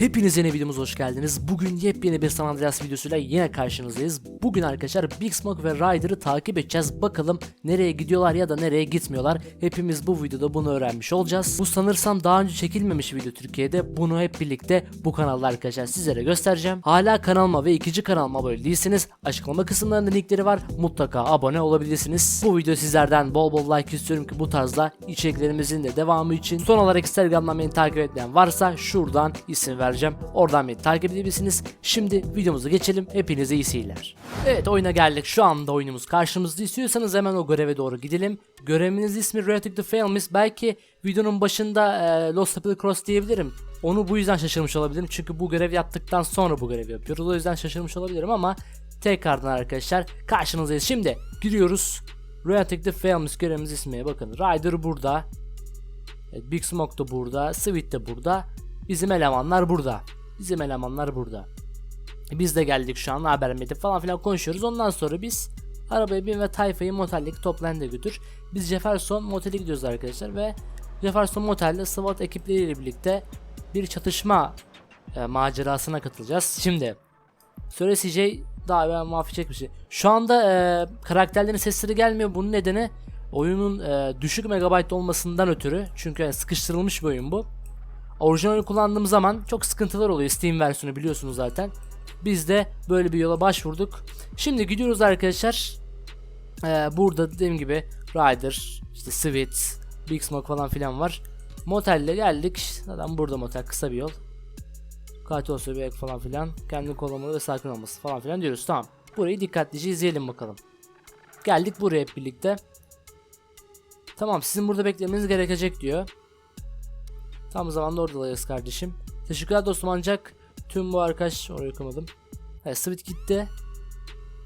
Hepiniz yeni videomuza hoş geldiniz. Bugün yepyeni bir San Andreas videosuyla yine karşınızdayız. Bugün arkadaşlar Big Smoke ve Ryder'ı takip edeceğiz. Bakalım nereye gidiyorlar ya da nereye gitmiyorlar. Hepimiz bu videoda bunu öğrenmiş olacağız. Bu sanırsam daha önce çekilmemiş video Türkiye'de. Bunu hep birlikte bu kanalda arkadaşlar sizlere göstereceğim. Hala kanalıma ve ikinci kanalıma abone değilseniz açıklama kısımlarında linkleri var. Mutlaka abone olabilirsiniz. Bu video sizlerden bol bol like istiyorum ki bu tarzda içeriklerimizin de devamı için. Son olarak Instagram'dan beni takip eden varsa şuradan isim vereceğim. Oradan beni takip edebilirsiniz. Şimdi videomuza geçelim. Hepinize iyi seyirler. Evet oyuna geldik. Şu anda oyunumuz karşımızda. İstiyorsanız hemen o göreve doğru gidelim. Göreviniz ismi Retic the Famous. Belki videonun başında e, Lost Apple Cross diyebilirim. Onu bu yüzden şaşırmış olabilirim. Çünkü bu görev yaptıktan sonra bu görevi yapıyoruz. O yüzden şaşırmış olabilirim ama tekrardan arkadaşlar karşınızdayız. Şimdi giriyoruz. Retic the Famous görevimiz ismi. Bakın Ryder burada. Evet, Big Smoke da burada. Sweet de burada. Bizim elemanlar burada. Bizim elemanlar burada. Biz de geldik şu an haber medya falan filan konuşuyoruz. Ondan sonra biz arabaya bin ve tayfayı moteldeki toplantıya götür. Biz Jefferson motele gidiyoruz arkadaşlar ve Jefferson motelde SWAT ekipleriyle birlikte bir çatışma e, macerasına katılacağız. Şimdi Söyle CJ daha ben muafi çekmiş. Şu anda e, karakterlerin sesleri gelmiyor. Bunun nedeni oyunun e, düşük megabayt olmasından ötürü. Çünkü yani sıkıştırılmış bir oyun bu. Orijinali kullandığım zaman çok sıkıntılar oluyor. Steam versiyonu biliyorsunuz zaten. Biz de böyle bir yola başvurduk. Şimdi gidiyoruz arkadaşlar. Ee, burada dediğim gibi Rider, işte Sweet, Big Smoke falan filan var. Motelle geldik. Zaten burada motel kısa bir yol. Katil olsa bir falan filan. Kendini kollamalı ve sakin olması falan filan diyoruz. Tamam. Burayı dikkatlice izleyelim bakalım. Geldik buraya hep birlikte. Tamam sizin burada beklemeniz gerekecek diyor. Tam zamanda oradayız kardeşim. Teşekkürler dostum ancak tüm bu arkadaş oraya okumadım. Evet Sweet gitti.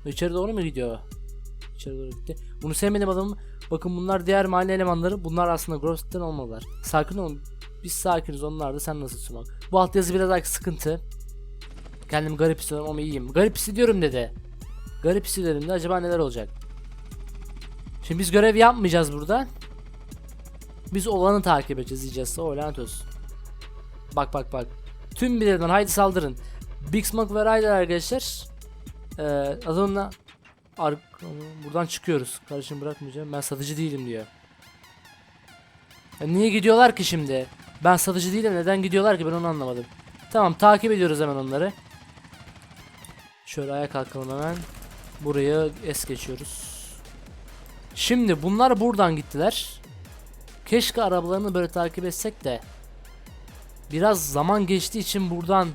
İçeri doğru mu gidiyor? İçeri doğru gitti. Bunu sevmedim adamım. Bakın bunlar diğer mahalle elemanları. Bunlar aslında Gross'ten olmalılar. Sakin olun. Biz sakiniz onlar da sen nasıl sumak. Bu altyazı biraz belki sıkıntı. Kendimi garip hissediyorum ama iyiyim. Garip hissediyorum dedi. Garip hissediyorum de acaba neler olacak? Şimdi biz görev yapmayacağız burada. Biz olanı takip edeceğiz diyeceğiz. O lanet olsun. Bak bak bak. Tüm birden haydi saldırın. Big Smoke ve Ryder arkadaşlar. Ee, adamla Ar buradan çıkıyoruz. Kardeşim bırakmayacağım. Ben satıcı değilim diyor. Ya niye gidiyorlar ki şimdi? Ben satıcı değilim. Neden gidiyorlar ki ben onu anlamadım. Tamam takip ediyoruz hemen onları. Şöyle ayağa kalkalım hemen. Buraya es geçiyoruz. Şimdi bunlar buradan gittiler. Keşke arabalarını böyle takip etsek de. Biraz zaman geçtiği için buradan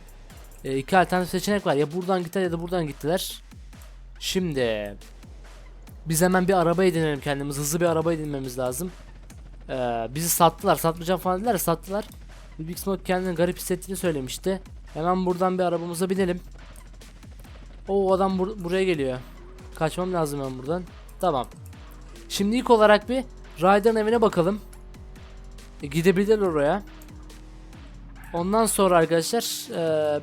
e, iki alternatif seçenek var. Ya buradan gittiler ya da buradan gittiler. Şimdi biz hemen bir araba edinelim kendimiz. Hızlı bir araba edinmemiz lazım. Ee, bizi sattılar. Satmayacağım falan dediler. Sattılar. Big Smoke kendini garip hissettiğini söylemişti. Hemen buradan bir arabamıza binelim. O adam bur- buraya geliyor. Kaçmam lazım ben buradan. Tamam. Şimdi ilk olarak bir Ryder'ın evine bakalım. E, gidebilirler oraya. Ondan sonra arkadaşlar e,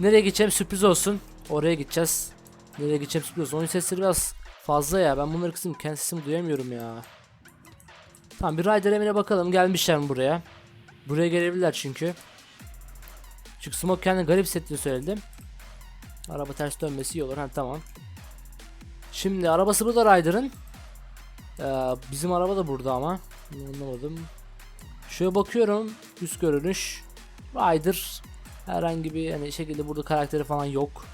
nereye gideceğim sürpriz olsun. Oraya gideceğiz. Nereye gideceğim sürpriz olsun. Oyun sesleri biraz fazla ya. Ben bunları kısım kendi sesimi duyamıyorum ya. Tamam bir Ryder evine bakalım. Gelmişler mi buraya? Buraya gelebilirler çünkü. Çünkü Smoke kendini garip hissettiğini söyledim. Araba ters dönmesi iyi olur. Ha tamam. Şimdi arabası burada Ryder'ın. Ee, bizim araba da burada ama. Anlamadım. Şöyle bakıyorum. Üst görünüş. Rider. Herhangi bir yani şekilde burada karakteri falan yok.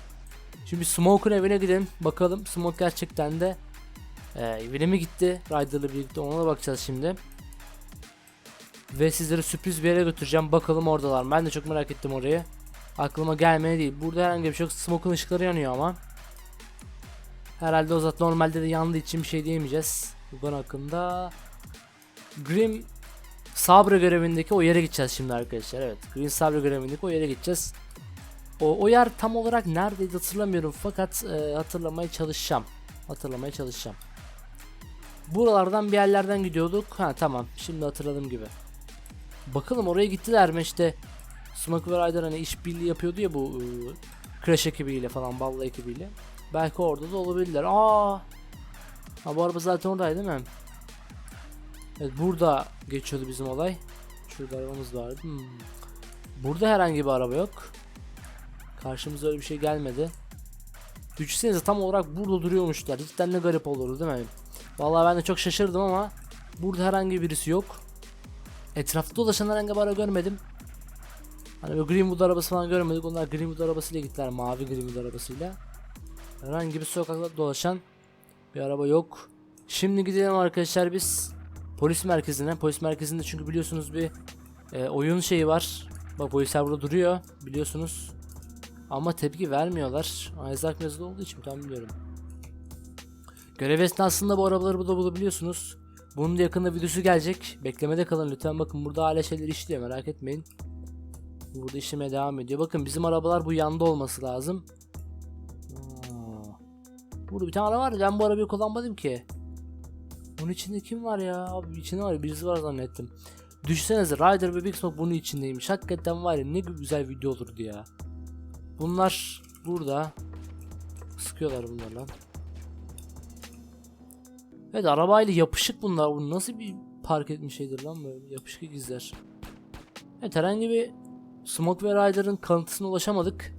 Şimdi Smoke'un evine gidelim. Bakalım Smoke gerçekten de e, evine mi gitti? Ryder'la birlikte ona da bakacağız şimdi. Ve sizleri sürpriz bir yere götüreceğim. Bakalım oradalar. Ben de çok merak ettim orayı. Aklıma gelmedi değil. Burada herhangi bir şey yok. Smoke'un ışıkları yanıyor ama. Herhalde o zaten normalde de yandığı için bir şey diyemeyeceğiz. Bu konu hakkında. Grim Sabra görevindeki o yere gideceğiz şimdi arkadaşlar. Evet. Green Sabra görevindeki o yere gideceğiz. O, o yer tam olarak neredeydi hatırlamıyorum fakat e, hatırlamaya çalışacağım. Hatırlamaya çalışacağım. Buralardan bir yerlerden gidiyorduk. Ha tamam. Şimdi hatırladım gibi. Bakalım oraya gittiler mi işte. Smoke ve Ryder hani işbirliği yapıyordu ya bu e, Crash ekibiyle falan, Balla ekibiyle. Belki orada da olabilirler. Aa! Ha bu araba zaten oradaydı değil mi? Evet burada geçiyordu bizim olay. Şurada arabamız vardı. Hmm. Burada herhangi bir araba yok. Karşımıza öyle bir şey gelmedi. Düşünsenize tam olarak burada duruyormuşlar. Cidden ne garip olurdu değil mi? Vallahi ben de çok şaşırdım ama burada herhangi birisi yok. Etrafta dolaşan herhangi bir araba görmedim. Hani böyle Greenwood arabası falan görmedik. Onlar Greenwood arabasıyla gittiler. Mavi Greenwood arabasıyla. Herhangi bir sokakta dolaşan bir araba yok. Şimdi gidelim arkadaşlar biz polis merkezine. Polis merkezinde çünkü biliyorsunuz bir e, oyun şeyi var. Bak polisler burada duruyor biliyorsunuz. Ama tepki vermiyorlar. Isaac mezun olduğu için tam biliyorum. Görev esnasında bu arabaları burada bulabiliyorsunuz. Bunun da yakında videosu gelecek. Beklemede kalın lütfen. Bakın burada hala şeyler işliyor merak etmeyin. Burada işlemeye devam ediyor. Bakın bizim arabalar bu yanda olması lazım. Burada bir tane araba var. Ben bu arabayı kullanmadım ki. Bunun içinde kim var ya? Abi içinde var ya birisi var zannettim. Düşünsenize Ryder ve Big Smoke bunun içindeymiş. Hakikaten var ya ne güzel video olurdu ya. Bunlar burada. Sıkıyorlar bunlar lan. Evet arabayla yapışık bunlar. Bu nasıl bir park etmiş şeydir lan böyle yapışık ikizler. Evet herhangi bir Smoke ve Ryder'ın kanıtısına ulaşamadık.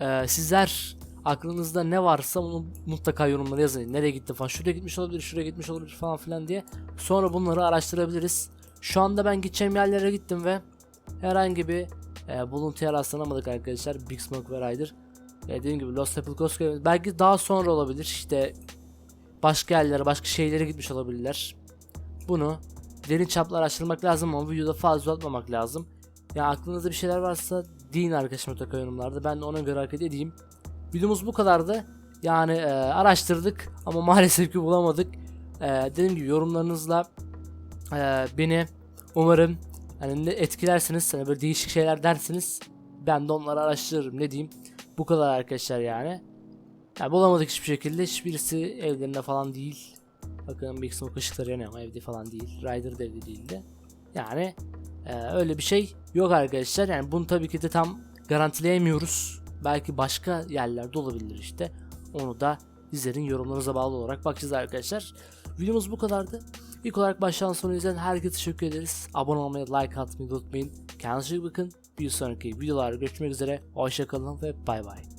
Ee, sizler aklınızda ne varsa onu mutlaka yorumlara yazın. Nereye gitti falan. Şuraya gitmiş olabilir, şuraya gitmiş olabilir falan filan diye. Sonra bunları araştırabiliriz. Şu anda ben gideceğim yerlere gittim ve herhangi bir e, buluntuya rastlanamadık arkadaşlar. Big Smoke ve Ryder. E, dediğim gibi Lost Apple Coast Game- belki daha sonra olabilir. İşte başka yerlere, başka şeylere gitmiş olabilirler. Bunu derin çaplı araştırmak lazım ama videoda fazla uzatmamak lazım. Ya aklınızda bir şeyler varsa deyin arkadaşlar mutlaka yorumlarda. Ben de ona göre hareket edeyim. Videomuz bu kadardı. Yani e, araştırdık ama maalesef ki bulamadık. E, dediğim gibi yorumlarınızla e, beni umarım hani etkilersiniz. Hani böyle değişik şeyler dersiniz. Ben de onları araştırırım ne diyeyim. Bu kadar arkadaşlar yani. Ya bulamadık hiçbir şekilde. Hiçbirisi evlerinde falan değil. Bakın Big Smoke ışıkları yanıyor ama evde falan değil. Rider da evde değildi. Yani e, öyle bir şey yok arkadaşlar. Yani bunu tabii ki de tam garantileyemiyoruz. Belki başka yerlerde olabilir işte. Onu da sizlerin yorumlarınıza bağlı olarak bakacağız arkadaşlar. Videomuz bu kadardı. İlk olarak baştan sona izleyen herkese teşekkür ederiz. Abone olmayı, like atmayı unutmayın. Kendinize iyi bakın. Bir sonraki videolarda görüşmek üzere. Hoşçakalın ve bay bay.